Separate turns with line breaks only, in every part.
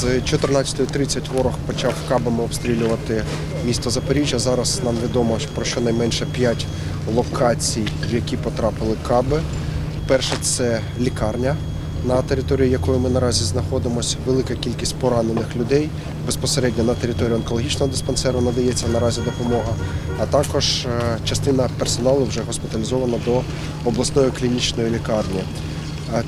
З 14.30 ворог почав кабами обстрілювати місто Запоріжжя. Зараз нам відомо про щонайменше 5 локацій, в які потрапили каби. Перше це лікарня, на території якої ми наразі знаходимося. Велика кількість поранених людей. Безпосередньо на території онкологічного диспансеру надається наразі допомога. А також е, частина персоналу вже госпіталізована до обласної клінічної лікарні.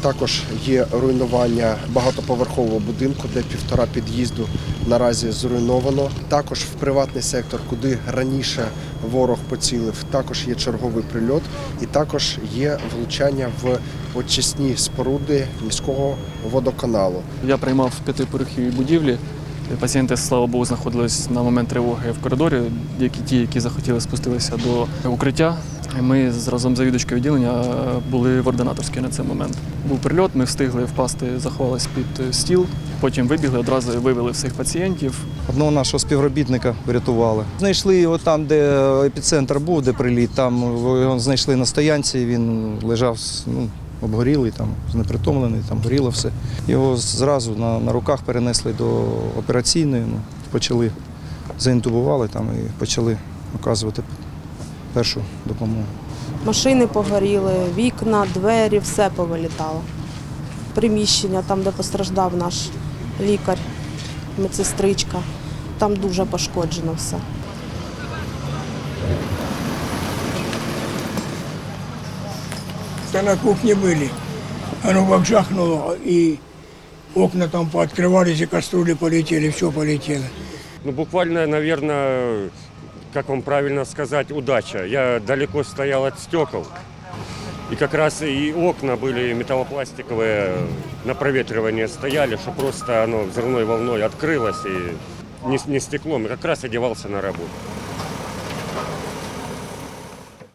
Також є руйнування багатоповерхового будинку, де півтора під'їзду наразі зруйновано. Також в приватний сектор, куди раніше ворог поцілив, також є черговий прильот, і також є влучання в очисні споруди міського водоканалу.
Я приймав в п'ятиповерховій будівлі. Пацієнти, слава Богу, знаходились на момент тривоги в коридорі. Які ті, які захотіли спустилися до укриття. Ми разом з завідувачкою відділення е, були в ординаторській на цей момент. Був прильот, ми встигли впасти, заховались під е, стіл. Потім вибігли, одразу вивели всіх пацієнтів.
Одного нашого співробітника врятували. Знайшли його там, де епіцентр був, де приліт. Там його знайшли на стоянці. Він лежав ну, обгорілий, там знепритомлений, там горіло все. Його зразу на, на руках перенесли до операційної. Ну, почали заінтубували там і почали оказувати першу допомогу.
Машини погоріли, вікна, двері, все повилітало. Приміщення, там, де постраждав наш лікар, медсестричка, там дуже пошкоджено все.
Да на кухне были. Оно как жахнуло, и окна там пооткрывались, и кастрюли полетели, все полетело.
Ну, буквально, наверное, как вам правильно сказать, удача. Я далеко стоял от стекол. И как раз и окна были металлопластиковые, на проветривание стояли, что просто оно взрывной волной открылось и не, не стеклом. И как раз одевался на работу.